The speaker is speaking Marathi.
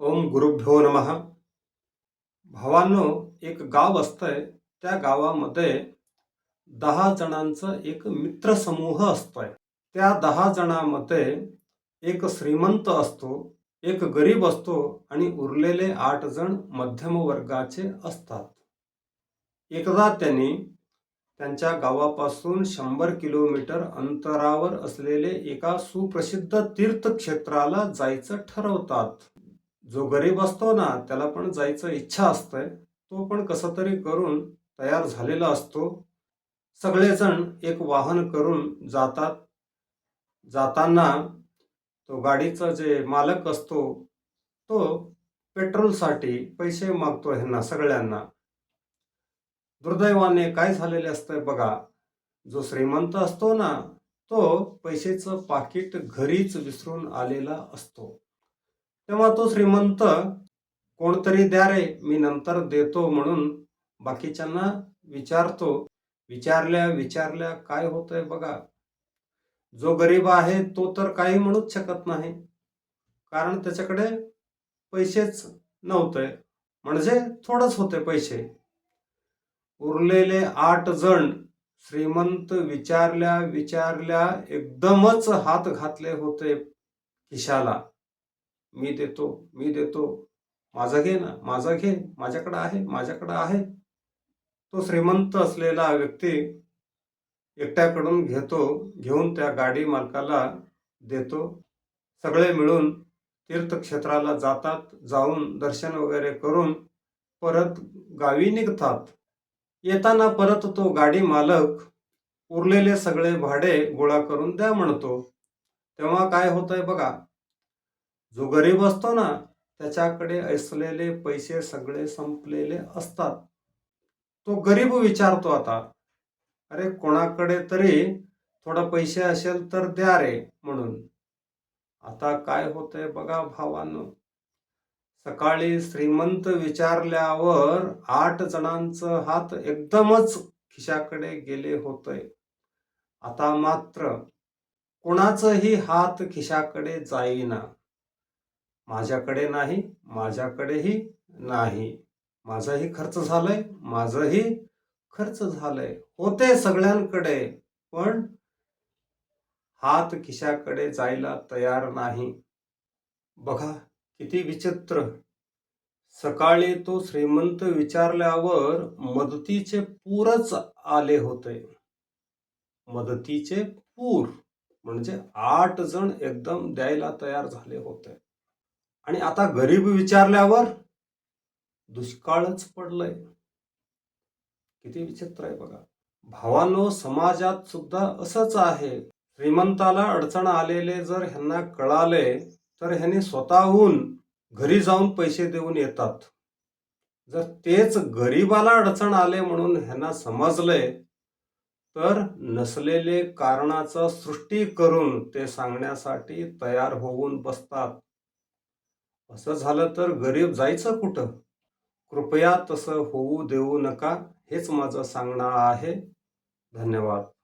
ओम गुरुभ्यो नमः. भावांनो एक गाव असतंय त्या गावामध्ये दहा जणांचा एक मित्रसमूह असतोय. त्या दहा जणांमध्ये एक श्रीमंत असतो एक गरीब असतो आणि उरलेले आठ जण मध्यम वर्गाचे असतात. एकदा त्यांनी त्यांच्या गावापासून शंभर किलोमीटर अंतरावर असलेले एका सुप्रसिद्ध तीर्थक्षेत्राला जायचं ठरवतात. जो गरीब असतो ना त्याला पण जायचं इच्छा असते. तो पण कसं तरी करून तयार झालेला असतो. सगळेजण एक वाहन करून जातात. जाताना तो गाडीचा जे मालक असतो तो पेट्रोलसाठी पैसे मागतो ह्यांना सगळ्यांना. दुर्दैवाने काय झालेले असतंय बघा. जो श्रीमंत असतो ना तो पैशाचं पाकिट घरीच विसरून आलेला असतो. तेव्हा तो श्रीमंत कोणतरी द्या रे मी नंतर देतो म्हणून बाकीच्यांना विचारतो. विचारल्या विचारल्या काय होतंय बघा. जो गरीब आहे तो तर काही म्हणूच शकत नाही. कारण त्याच्याकडे पैसेच नव्हते. म्हणजे थोडंच होते पैसे. उरलेले आठ जण श्रीमंत विचारल्या विचारल्या एकदमच हात घातले होते खिशाला. मी देतो मी देतो. माझा घे ना माझा घे. माझ्याकडं आहे माझ्याकडं आहे. तो श्रीमंत असलेला व्यक्ती एकट्याकडून घेतो घेऊन त्या गाडी मालकाला देतो. सगळे मिळून तीर्थक्षेत्राला जातात जाऊन दर्शन वगैरे करून परत गावी निघतात. येताना परत तो गाडी मालक उरलेले सगळे भाडे गोळा करून द्या म्हणतो. तेव्हा काय होतंय बघा जो गरीब असतो ना त्याच्याकडे असलेले पैसे सगळे संपलेले असतात. तो गरीब विचारतो आता अरे कोणाकडे तरी थोडा पैसे असेल तर द्या रे म्हणून. आता काय होतंय बघा भावांनो. सकाळी श्रीमंत विचारल्यावर आठ जणांचं हात एकदमच खिशाकडे गेले होते. आता मात्र कोणाचंही हात खिशाकडे जाईना. माझ्याकडे नाही माझ्याकडेही नाही. माझाही खर्च झालाय माझंही खर्च झालंय. होते सगळ्यांकडे पण हात खिशाकडे जायला तयार नाही. बघा किती विचित्र. सकाळी तो श्रीमंत विचारल्यावर मदतीचे पूरच आले होते. मदतीचे पूर म्हणजे आठ जण एकदम द्यायला तयार झाले होते. आणि आता गरीब विचारल्यावर दुष्काळच पडलंय. किती विचित्र आहे बघा. भावानो समाजात सुद्धा असंच आहे. श्रीमंताला अडचण आलेले जर ह्यांना कळाले तर ह्यांनी स्वतःहून घरी जाऊन पैसे देऊन येतात. जर तेच गरीबाला अडचण आले म्हणून ह्यांना समजले तर नसलेले कारणाचं सृष्टी करून ते सांगण्यासाठी तयार होऊन बसतात. असं झालं तर गरीब जायचं कुठं? कृपया तसं होऊ देऊ नका हेच माझं सांगणं आहे. धन्यवाद.